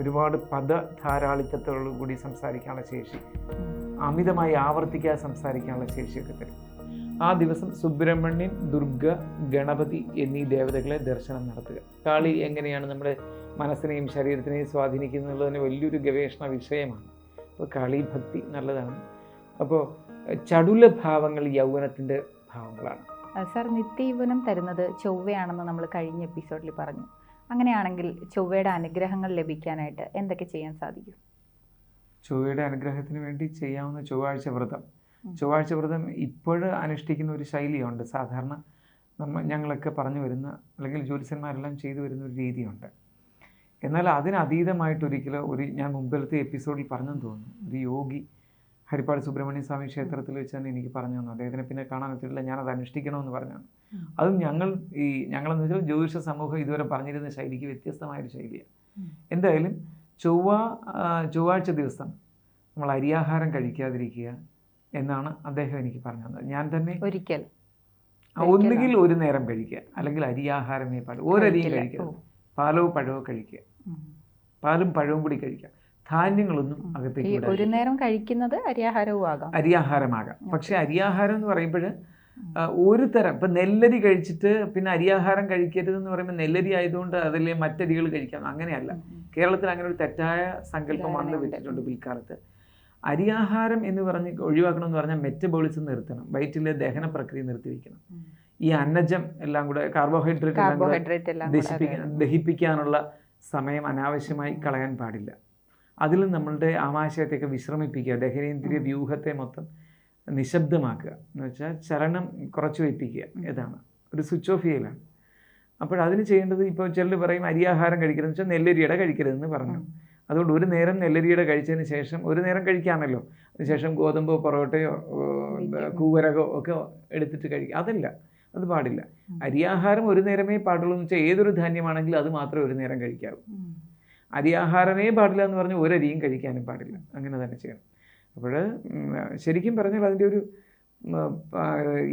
ഒരുപാട് പദ ധാരാളിത്തത്തോടു കൂടി സംസാരിക്കാനുള്ള ശേഷി അമിതമായി ആവർത്തിക്കാതെ സംസാരിക്കാനുള്ള ശേഷിയൊക്കെ തരും. ആ ദിവസം സുബ്രഹ്മണ്യൻ ദുർഗ ഗണപതി എന്നീ ദേവതകളെ ദർശനം നടത്തുക. കാളി എങ്ങനെയാണ് നമ്മുടെ മനസ്സിനെയും ശരീരത്തിനെയും സ്വാധീനിക്കുന്നുള്ളതിന് വലിയൊരു ഗവേഷണ വിഷയമാണ്. അപ്പോൾ കാളി ഭക്തി നല്ലതാണ്. അപ്പോൾ ചടുല ഭാവങ്ങൾ യൗവനത്തിന്റെ ഭാവങ്ങളാണ്. സർ നിത്യയൗവനം തരുന്നത് ചൊവ്വയാണെന്ന് നമ്മൾ കഴിഞ്ഞ എപ്പിസോഡിൽ പറഞ്ഞു. അങ്ങനെയാണെങ്കിൽ ചൊവ്വയുടെ അനുഗ്രഹങ്ങൾ ലഭിക്കാനായിട്ട് എന്തൊക്കെ ചെയ്യാൻ സാധിക്കും? ചൊവ്വയുടെ അനുഗ്രഹത്തിന് വേണ്ടി ചെയ്യാവുന്ന ചൊവ്വാഴ്ച വ്രതം. ചൊവ്വാഴ്ച വ്രതം ഇപ്പോഴും അനുഷ്ഠിക്കുന്ന ഒരു ശൈലിയുണ്ട്. സാധാരണ നമ്മൾ ഞങ്ങളൊക്കെ പറഞ്ഞു വരുന്ന അല്ലെങ്കിൽ ജ്യോത്സ്യന്മാരെല്ലാം ചെയ്തു വരുന്ന ഒരു രീതിയുണ്ട്. എന്നാൽ അതിനതീതമായിട്ടൊരിക്കലും ഒരു ഞാൻ മുമ്പിലത്തെ എപ്പിസോഡിൽ പറഞ്ഞെന്ന് തോന്നുന്നു. ഒരു യോഗി ഹരിപ്പാട് സുബ്രഹ്മണ്യ സ്വാമി ക്ഷേത്രത്തിൽ വെച്ച് തന്നെ എനിക്ക് പറഞ്ഞു തന്നു അദ്ദേഹത്തിനെ പിന്നെ കാണാൻ പറ്റില്ല ഞാനത് അനുഷ്ഠിക്കണമെന്ന് പറഞ്ഞു ഉം. അതും ഞങ്ങൾ ഈ ഞങ്ങളെന്ന് വെച്ചാൽ ജ്യോതിഷ സമൂഹം ഇതുവരെ പറഞ്ഞിരുന്ന ശൈലിക്ക് വ്യത്യസ്തമായൊരു ശൈലിയാണ്. എന്തായാലും ചൊവ്വ ചൊവ്വാഴ്ച ദിവസം നമ്മൾ അരിയാഹാരം കഴിക്കാതിരിക്കുക എന്നാണ് അദ്ദേഹം എനിക്ക് പറഞ്ഞു തന്നത്. ഞാൻ തന്നെ ഒരിക്കൽ. ഒന്നുകിൽ ഒരു നേരം കഴിക്കുക. അല്ലെങ്കിൽ അരിയാഹാരമേ പാടും ഒരരിയും. കഴിക്കുക. പാലോ പഴമോ കഴിക്കുക. പാലും പഴവും കൂടി കഴിക്കുക. ധാന്യങ്ങളൊന്നും അകത്തേക്ക് ഒരു നേരം കഴിക്കുന്നത് അരിയാഹാരവും ആകാം അരിയാഹാരമാകാം. പക്ഷെ അരിയാഹാരം എന്ന് പറയുമ്പോൾ ഒരു തരം ഇപ്പം നെല്ലരി കഴിച്ചിട്ട് പിന്നെ അരിയാഹാരം കഴിക്കരുതെന്ന് പറയുമ്പോൾ നെല്ലരി ആയതുകൊണ്ട് അതിലെ മറ്റരികൾ കഴിക്കാം. അങ്ങനെയല്ല. കേരളത്തിൽ അങ്ങനെ ഒരു തെറ്റായ സങ്കല്പം വന്ന് വെച്ചിട്ടുണ്ട് പിൽക്കാലത്ത്. അരിയാഹാരം എന്ന് പറഞ്ഞ് ഒഴിവാക്കണം എന്ന് പറഞ്ഞാൽ മെറ്റബോളിസം നിർത്തണം. വയറ്റിലെ ദഹന പ്രക്രിയ നിർത്തിവെക്കണം. ഈ അന്നജം എല്ലാം കൂടെ കാർബോഹൈഡ്രേറ്റ് എല്ലാം കൂടെ. ദഹിപ്പിക്കാനുള്ള സമയം അനാവശ്യമായി കളയാൻ പാടില്ല. അതിൽ നമ്മളുടെ ആമാശയത്തെയൊക്കെ വിശ്രമിപ്പിക്കുക ദഹനേന്ദ്രിയ. വ്യൂഹത്തെ മൊത്തം നിശബ്ദമാക്കുക. എന്ന് വെച്ചാൽ ചലനം കുറച്ച് വയ്പ്പിക്കുക. ഇതാണ്. ഒരു സ്വിച്ച് ഓഫ് ചെയ്യലാണ്. അപ്പോൾ അതിന് ചെയ്യേണ്ടത് ഇപ്പോൾ ചിലർ പറയും അരിയാഹാരം കഴിക്കരുതെന്ന് വെച്ചാൽ നെല്ലരിയുടെ കഴിക്കരുതെന്ന് പറഞ്ഞു. അതുകൊണ്ട് ഒരു നേരം നെല്ലരിയുടെ കഴിച്ചതിന് ശേഷം ഒരു നേരം കഴിക്കാമല്ലോ. അതിനുശേഷം ഗോതമ്പോ പൊറോട്ടയോ കൂവരകോ ഒക്കെ എടുത്തിട്ട് കഴിക്കുക. അതല്ല അത് പാടില്ല. അരിയാഹാരം ഒരു നേരമേ പാടുള്ളൂ എന്ന് വെച്ചാൽ ഏതൊരു ധാന്യമാണെങ്കിലും അത് മാത്രമേ ഒരു നേരം കഴിക്കാവൂ. അരിയാഹാരമേ പാടില്ല എന്ന് പറഞ്ഞ് ഒരരിയും കഴിക്കാനും പാടില്ല. അങ്ങനെ തന്നെ ചെയ്യണം. അപ്പോൾ ശരിക്കും പറഞ്ഞാൽ അതിന്റെ ഒരു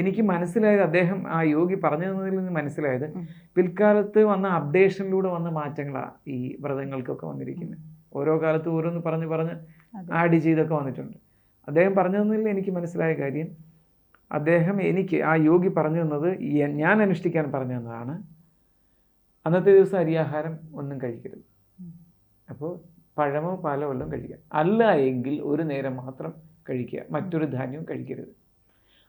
എനിക്ക് മനസ്സിലായത് അദ്ദേഹം ആ യോഗി പറഞ്ഞു തന്നതിൽ നിന്ന് മനസ്സിലായത് പിൽക്കാലത്ത് വന്ന അപ്ഡേഷനിലൂടെ വന്ന മാറ്റങ്ങളാണ് ഈ വ്രതങ്ങൾക്കൊക്കെ വന്നിരിക്കുന്നത് ഓരോ കാലത്ത് ഓരോന്ന് പറഞ്ഞ് പറഞ്ഞ്. ആഡ് ചെയ്തൊക്കെ വന്നിട്ടുണ്ട്. അദ്ദേഹം പറഞ്ഞു തന്നതിൽ എനിക്ക് മനസ്സിലായ കാര്യം അദ്ദേഹം എനിക്ക് ആ യോഗി പറഞ്ഞു തന്നത് ഞാൻ അനുഷ്ഠിക്കാൻ പറഞ്ഞു തന്നതാണ്. അന്നത്തെ ദിവസം അരിയാഹാരം ഒന്നും കഴിക്കരുത്. അപ്പോൾ പഴമോ പാലോ വല്ലതും കഴിക്കുക. അല്ല എങ്കിൽ ഒരു നേരം മാത്രം കഴിക്കുക. മറ്റൊരു ധാന്യവും കഴിക്കരുത്.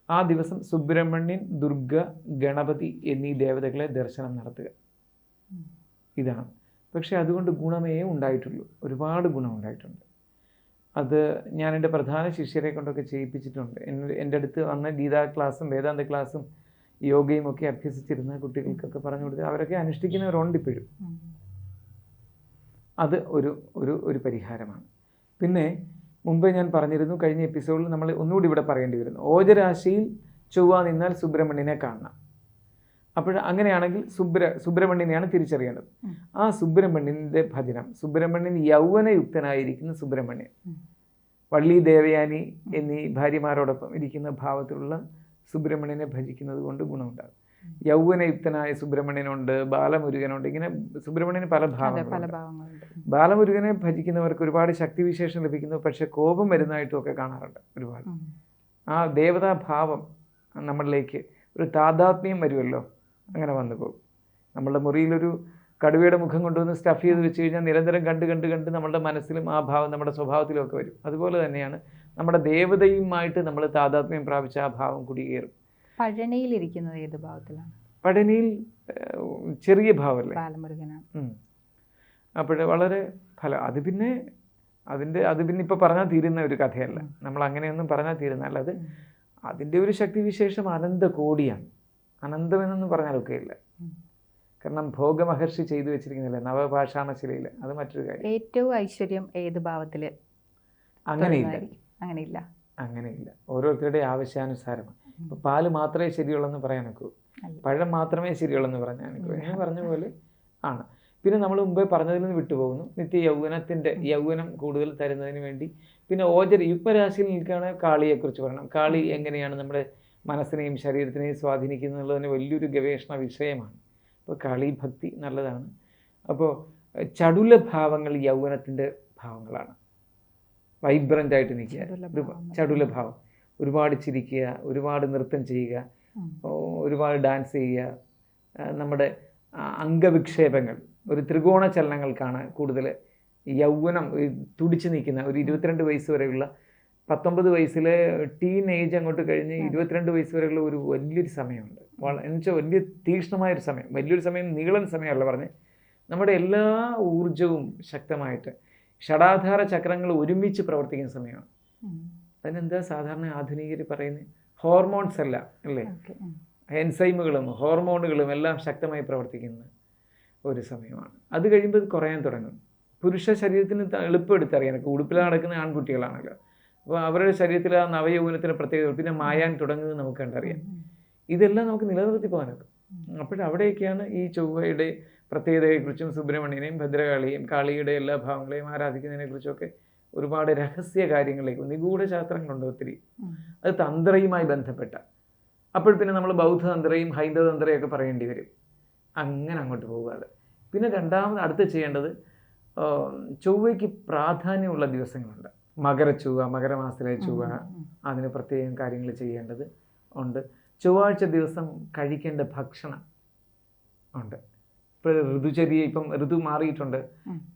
ആ ദിവസം സുബ്രഹ്മണ്യൻ ദുർഗ ഗണപതി എന്നീ ദേവതകളെ ദർശനം നടത്തുക. ഇതാണ്. പക്ഷേ അതുകൊണ്ട് ഗുണമേ ഉണ്ടായിട്ടുള്ളൂ. ഒരുപാട് ഗുണം ഉണ്ടായിട്ടുണ്ട്. അത് ഞാൻ എന്റെ പ്രധാന ശിഷ്യരെ കൊണ്ടൊക്കെ ചെയ്യിപ്പിച്ചിട്ടുണ്ട്. എന്റെ എന്റെ അടുത്ത് വന്ന ഗീതാ ക്ലാസ്സും വേദാന്ത ക്ലാസ്സും യോഗയും ഒക്കെ അഭ്യസിച്ചിരുന്ന കുട്ടികൾക്കൊക്കെ പറഞ്ഞു കൊടുത്ത് അവരൊക്കെ അനുഷ്ഠിക്കുന്നവരുണ്ട് ഇപ്പോഴും. അത് ഒരു ഒരു ഒരു പരിഹാരമാണ്. പിന്നെ മുമ്പേ ഞാൻ പറഞ്ഞിരുന്നു കഴിഞ്ഞ എപ്പിസോഡിൽ നമ്മൾ ഒന്നുകൂടി ഇവിടെ പറയേണ്ടി വരുന്നു. ഓജരാശിയിൽ ചൊവ്വ നിന്നാൽ സുബ്രഹ്മണ്യനെ കാണണം. അപ്പോൾ അങ്ങനെയാണെങ്കിൽ സുബ്ര സുബ്രഹ്മണ്യനെയാണ് തിരിച്ചറിയേണ്ടത്. ആ സുബ്രഹ്മണ്യന്റെ ഭജനം സുബ്രഹ്മണ്യൻ യൗവനയുക്തനായിരിക്കുന്ന സുബ്രഹ്മണ്യൻ. വള്ളി ദേവയാനി എന്നീ ഭാര്യമാരോടൊപ്പം ഇരിക്കുന്ന ഭാവത്തിലുള്ള സുബ്രഹ്മണ്യനെ ഭജിക്കുന്നത് കൊണ്ട് ഗുണമുണ്ടാകും. യൗവനയുക്തനായ സുബ്രഹ്മണ്യനുണ്ട് ബാലമുരുകനുണ്ട് ഇങ്ങനെ സുബ്രഹ്മണ്യന് പല ഭാവങ്ങളുണ്ട്. ബാലമുരുകനെ ഭജിക്കുന്നവർക്ക് ഒരുപാട് ശക്തിവിശേഷം ലഭിക്കുന്നു പക്ഷെ കോപം വരുന്നതായിട്ടും ഒക്കെ കാണാറുണ്ട് ഒരുപാട്. ആ ദേവതാഭാവം നമ്മളിലേക്ക് ഒരു താതാത്മ്യം വരുമല്ലോ അങ്ങനെ വന്നു പോകും. നമ്മളുടെ മുറിയിലൊരു കടുവയുടെ മുഖം കൊണ്ടുവന്ന് സ്റ്റഫ് ചെയ്ത് വെച്ച് കഴിഞ്ഞാൽ നിരന്തരം കണ്ട് കണ്ട് കണ്ട് നമ്മുടെ മനസ്സിലും ആ ഭാവം നമ്മുടെ സ്വഭാവത്തിലും ഒക്കെ വരും. അതുപോലെ തന്നെയാണ് നമ്മുടെ ദേവതയുമായിട്ട് നമ്മൾ താതാത്മ്യം പ്രാപിച്ച ആ ഭാവം കുടിയേറും. പഴനിയിൽ ഇരിക്കുന്നത് ഏത് ഭാവത്തിലാണ്? പഴനിയിൽ ചെറിയ ഭാവമല്ലേ ബാലമുരുകനാണ്. അപ്പോൾ വളരെ ഫലം അത് പിന്നെ അതിന്റെ അത് പിന്നെ ഇപ്പോൾ പറഞ്ഞാൽ തീരുന്ന ഒരു കഥയല്ല. നമ്മൾ അങ്ങനെയൊന്നും പറഞ്ഞാൽ തീരുന്ന അല്ല അത്. അതിന്റെ ഒരു ശക്തിവിശേഷം അനന്ത കോടിയാണ്. അനന്തമെന്നൊന്നും പറഞ്ഞാലൊക്കെ ഇല്ല കാരണം ഭോഗമഹർഷി ചെയ്തു വെച്ചിരിക്കുന്നില്ല നവപാഷാണശിലയിൽ അത് മറ്റൊരു കാര്യം. ഏറ്റവും ഐശ്വര്യം ഏത് ഭാവത്തിൽ അങ്ങനെയില്ല. അങ്ങനെയില്ല. അങ്ങനെയില്ല. ഓരോരുത്തരുടെ ആവശ്യാനുസാരമാണ്. പാൽ മാത്രമേ ശരിയുള്ളെന്ന് പറയാൻ നിൽക്കൂ പഴം മാത്രമേ ശരിയുള്ളെന്ന് പറഞ്ഞാൽ നിൽക്കൂ ഞാൻ പറഞ്ഞ പോലെ ആണ്. പിന്നെ നമ്മൾ മുമ്പേ പറഞ്ഞതിൽ നിന്ന് വിട്ടുപോകുന്നു. നിത്യ യൗവനത്തിന്റെ യൗവനം കൂടുതൽ തരുന്നതിന് വേണ്ടി. പിന്നെ ഓജര യുഗ്മരാശിയിൽ നിൽക്കുകയാണെങ്കിൽ കാളിയെക്കുറിച്ച് പറയണം. കാളി എങ്ങനെയാണ് നമ്മുടെ മനസ്സിനെയും ശരീരത്തിനെയും സ്വാധീനിക്കുന്നുള്ളതിന് വലിയൊരു ഗവേഷണ വിഷയമാണ്. അപ്പോൾ കാളി ഭക്തി നല്ലതാണ്. അപ്പോൾ ചടുല ഭാവങ്ങൾ യൗവനത്തിന്റെ ഭാവങ്ങളാണ്. വൈബ്രന്റ് ആയിട്ട് നിൽക്കുക. ചടുല ഭാവം. ഒരുപാട് ചിരിക്കുക ഒരുപാട് നൃത്തം ചെയ്യുക ഒരുപാട് ഡാൻസ് ചെയ്യുക. നമ്മുടെ അംഗവിക്ഷേപങ്ങൾ ഒരു ത്രികോണ ചലനങ്ങൾക്കാണ് കൂടുതൽ യൗവനം തുടിച്ചു നിൽക്കുന്ന ഒരു ഇരുപത്തിരണ്ട് വയസ്സ് വരെയുള്ള പത്തൊമ്പത് വയസ്സിൽ ടീൻ ഏജ് അങ്ങോട്ട് കഴിഞ്ഞ്. ഇരുപത്തിരണ്ട് വയസ്സ് വരെയുള്ള ഒരു വലിയൊരു സമയമുണ്ട്. എന്നുവെച്ചാൽ വലിയ തീക്ഷ്ണമായൊരു സമയം വലിയൊരു സമയം നീളൻ സമയമല്ല പറഞ്ഞ്. നമ്മുടെ എല്ലാ ഊർജവും ശക്തമായിട്ട് ഷടാധാര ചക്രങ്ങൾ ഒരുമിച്ച് പ്രവർത്തിക്കുന്ന സമയമാണ്. അതിനെന്താ സാധാരണ ആധുനികർ പറയുന്നത് ഹോർമോൺസ് അല്ല അല്ലേ? എൻസൈമുകളും ഹോർമോണുകളും എല്ലാം ശക്തമായി പ്രവർത്തിക്കുന്ന ഒരു സമയമാണ്. അത് കഴിയുമ്പോൾ ഇത് കുറയാൻ തുടങ്ങും. പുരുഷ ശരീരത്തിന് എളുപ്പമെടുത്ത് എളുപ്പം എടുത്തറിയാൻ ഉടുപ്പിൽ നടക്കുന്ന ആൺകുട്ടികളാണല്ലോ. അപ്പോൾ അവരുടെ ശരീരത്തിൽ ആ നവയൗവനത്തിന് പ്രത്യേകത പിന്നെ മായാൻ തുടങ്ങുന്നത് നമുക്ക് കണ്ടറിയാം. ഇതെല്ലാം നമുക്ക് നിലനിർത്തി പോകാനൊക്കെ. അപ്പോഴവിടെയൊക്കെയാണ് ഈ ചൊവ്വയുടെ പ്രത്യേകതയെക്കുറിച്ചും സുബ്രഹ്മണ്യനെയും ഭദ്രകാളിയെയും കാളിയുടെ എല്ലാ ഭാവങ്ങളെയും ആരാധിക്കുന്നതിനെക്കുറിച്ചൊക്കെ ഒരുപാട് രഹസ്യ കാര്യങ്ങളിലേക്ക് നിഗൂഢ ശാസ്ത്രങ്ങളുണ്ട് ഒത്തിരി. അത് തന്ത്രയുമായി ബന്ധപ്പെട്ട. അപ്പോൾ പിന്നെ നമ്മൾ ബൗദ്ധതന്ത്രയും ഹൈന്ദവ തന്ത്രയും ഒക്കെ പറയേണ്ടി വരും. അങ്ങനെ അങ്ങോട്ട് പോകാതെ പിന്നെ രണ്ടാമത് അടുത്ത് ചെയ്യേണ്ടത് ചൊവ്വയ്ക്ക് പ്രാധാന്യമുള്ള ദിവസങ്ങളുണ്ട്. മകരച്ചൊവ്വ മകരമാസത്തിലെ ചൊവ്വ. അതിന് പ്രത്യേകം കാര്യങ്ങൾ ചെയ്യേണ്ടത് ഉണ്ട്. ചൊവ്വാഴ്ച ദിവസം കഴിക്കേണ്ട ഭക്ഷണം ഉണ്ട്. ഇപ്പോൾ ഋതുചര്യ ഇപ്പം ഋതു മാറിയിട്ടുണ്ട്.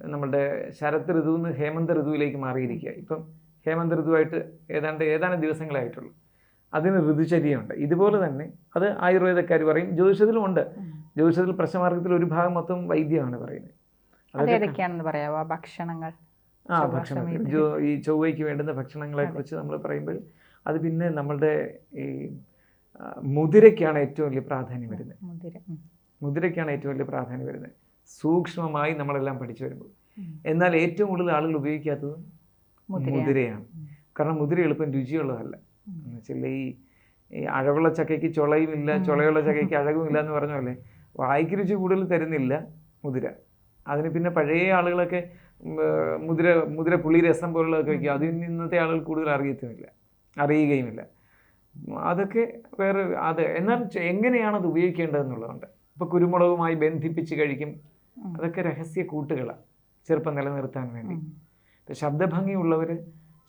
നമ്മളുടെ നമ്മുടെ ശരത് ഋതു നിന്ന് ഹേമന്ത ഋതുവിലേക്ക് മാറിയിരിക്കുക. ഇപ്പം ഹേമന്ത ഋതുവായിട്ട് ഏതാണ്ട് ഏതാനും ദിവസങ്ങളായിട്ടുള്ളൂ അതിന് ഋതുചര്യമുണ്ട് ഇതുപോലെ തന്നെ അത് ആയുർവേദക്കാർ പറയും ജ്യോതിഷത്തിലും ഉണ്ട്. ജ്യോതിഷത്തിൽ പ്രശ്നമാർഗത്തിൽ ഒരു ഭാഗം മൊത്തം വൈദ്യമാണ് പറയുന്നത്. ഭക്ഷണങ്ങൾ ആ ഭക്ഷണം. ഈ ചൊവ്വയ്ക്ക് വേണ്ടുന്ന ഭക്ഷണങ്ങളെ കുറിച്ച് നമ്മൾ പറയുമ്പോൾ അത് പിന്നെ നമ്മളുടെ ഈ മുതിരയ്ക്കാണ് ഏറ്റവും വലിയ പ്രാധാന്യം വരുന്നത്. മുതിരയ്ക്കാണ് ഏറ്റവും വലിയ പ്രാധാന്യം വരുന്നത്. സൂക്ഷ്മമായി നമ്മളെല്ലാം പഠിച്ചു വരുമ്പോൾ. എന്നാൽ ഏറ്റവും കൂടുതൽ ആളുകൾ ഉപയോഗിക്കാത്തത് മുതിരയാണ്. മുതിരയാണ് കാരണം മുദ്ര എളുപ്പം രുചിയുള്ളതല്ല. എന്നുവെച്ചാൽ എന്ന് വെച്ചാൽ ഈ ഈ അഴവുള്ള ചക്കയ്ക്ക് ചുളയും ഇല്ല ചുളയുള്ള ചക്കയ്ക്ക് അഴകും ഇല്ല എന്ന് പറഞ്ഞ പോലെ വായിക്ക് രുചി കൂടുതൽ തരുന്നില്ല മുതിര അതിന് പിന്നെ പഴയ ആളുകളൊക്കെ മുദ്ര മുദ്ര മുതിര മുതിര പുളി രസം പോലുള്ളതൊക്കെ വയ്ക്കും അതിൽ ഇന്നത്തെ ആളുകൾ കൂടുതൽ അറിയത്തുമില്ല. അറിയുകയുമില്ല. അതൊക്കെ വേറെ അത് എന്നാൽ എങ്ങനെയാണ് അത് ഉപയോഗിക്കേണ്ടതെന്നുള്ളതുണ്ട്. ഇപ്പോൾ കുരുമുളകുമായി ബന്ധിപ്പിച്ച് കഴിക്കും. അതൊക്കെ രഹസ്യ കൂട്ടുകളാണ് ചെറുപ്പം നിലനിർത്താൻ വേണ്ടി. ഉം. ഇപ്പം ശബ്ദഭംഗിയുള്ളവർ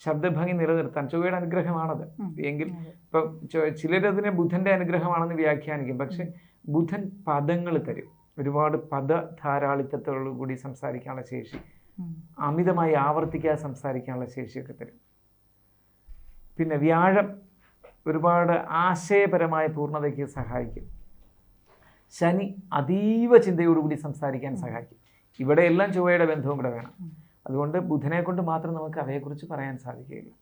ശബ്ദഭംഗി നിലനിർത്താൻ ചൊവ്വയുടെ അനുഗ്രഹമാണത്. എങ്കിൽ. ഇപ്പം ചിലരതിനെ ബുധന്റെ അനുഗ്രഹമാണെന്ന് വ്യാഖ്യാനിക്കും. പക്ഷെ ബുധൻ പദങ്ങൾ തരും. ഒരുപാട് പദ ധാരാളിത്തത്തോടു കൂടി സംസാരിക്കാനുള്ള ശേഷി. അമിതമായി ആവർത്തിക്കാതെ സംസാരിക്കാനുള്ള ശേഷിയൊക്കെ തരും. പിന്നെ വ്യാഴം ഒരുപാട് ആശയപരമായ പൂർണതയ്ക്ക് സഹായിക്കും. ശനി അതീവ ചിന്തയോടുകൂടി സംസാരിക്കാൻ സഹായിക്കും. ഇവിടെ എല്ലാം ചൊവ്വയുടെ ബന്ധവും കൂടെ വേണം. അതുകൊണ്ട് ബുധനെ കൊണ്ട് മാത്രം നമുക്ക് അവയെക്കുറിച്ച് പറയാൻ സാധിക്കുകയില്ല.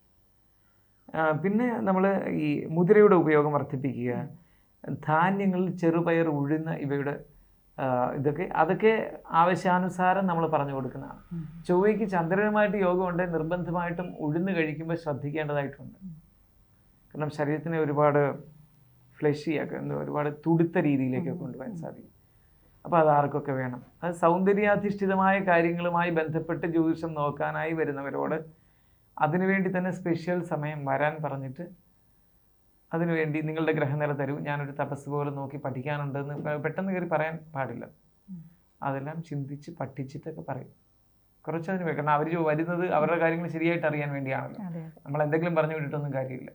പിന്നെ നമ്മൾ ഈ മുതിരയുടെ ഉപയോഗം വർദ്ധിപ്പിക്കുക ധാന്യങ്ങളിൽ ചെറുപയർ ഉഴുന്ന ഇവയുടെ ഇതൊക്കെ അതൊക്കെ ആവശ്യാനുസാരം നമ്മൾ പറഞ്ഞു കൊടുക്കുന്നതാണ്. ചൊവ്വയ്ക്ക് ചന്ദ്രനുമായിട്ട് യോഗമുണ്ട് നിർബന്ധമായിട്ടും ഉഴുന്ന് കഴിക്കുമ്പോൾ ശ്രദ്ധിക്കേണ്ടതായിട്ടുണ്ട്. കാരണം ശരീരത്തിന് ഒരുപാട് ഫ്ലഷിയാക്കുക എന്താ ഒരുപാട് തുടുത്ത രീതിയിലേക്ക്. കൊണ്ടുപോകാൻ സാധിക്കും. അപ്പോൾ അത് ആർക്കൊക്കെ വേണം? അത് സൗന്ദര്യാധിഷ്ഠിതമായ കാര്യങ്ങളുമായി ബന്ധപ്പെട്ട് ജ്യോതിഷം നോക്കാനായി വരുന്നവരോട് അതിനുവേണ്ടി തന്നെ സ്പെഷ്യൽ സമയം വരാൻ പറഞ്ഞിട്ട് അതിനുവേണ്ടി നിങ്ങളുടെ ഗ്രഹനില തരൂ. ഞാനൊരു തപസ് പോലെ നോക്കി പഠിക്കാനുണ്ടെന്ന് പെട്ടെന്ന് കയറി പറയാൻ പാടില്ല. അതെല്ലാം ചിന്തിച്ച് പഠിച്ചിട്ടൊക്കെ പറയും. കുറച്ചതിന് വെക്കണം കാരണം അവർ വരുന്നത് അവരുടെ കാര്യങ്ങൾ ശരിയായിട്ട് അറിയാൻ വേണ്ടിയാണല്ലോ. നമ്മൾ എന്തെങ്കിലും പറഞ്ഞു വിട്ടിട്ടൊന്നും കാര്യമില്ല.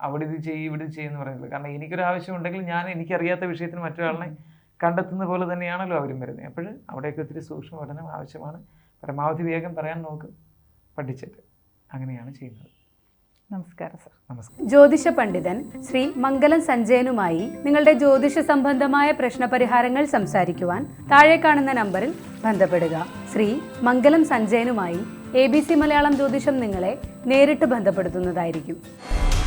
അവിടെ ഇത് ചെയ്യും ഇവിടെ ഇത് ചെയ്യുമെന്ന് പറയുന്നത്. കാരണം എനിക്കൊരു ആവശ്യം ഉണ്ടെങ്കിൽ ഞാൻ എനിക്കറിയാത്ത വിഷയത്തിന് മറ്റൊരാളിനെ കണ്ടെത്തുന്ന പോലെ തന്നെയാണല്ലോ അവരും വരുന്നത്. അപ്പോൾ അവിടെയൊക്കെ ഒത്തിരി സൂക്ഷ്മ പഠനം ആവശ്യമാണ്. പരമാവധി വേഗം പറയാൻ നോക്കും. പഠിച്ചിട്ട്. അങ്ങനെയാണ് ചെയ്യുന്നത്. നമസ്കാരം സർ. നമസ്കാരം. ജ്യോതിഷ പണ്ഡിതൻ ശ്രീ മംഗലം സഞ്ജയനുമായി നിങ്ങളുടെ ജ്യോതിഷ സംബന്ധമായ പ്രശ്നപരിഹാരങ്ങൾ സംസാരിക്കുവാൻ താഴെ കാണുന്ന നമ്പറിൽ ബന്ധപ്പെടുക. ശ്രീ മംഗലം സഞ്ജയനുമായി എ ബി സി മലയാളം ജ്യോതിഷം നിങ്ങളെ നേരിട്ട് ബന്ധപ്പെടുത്തുന്നതായിരിക്കും.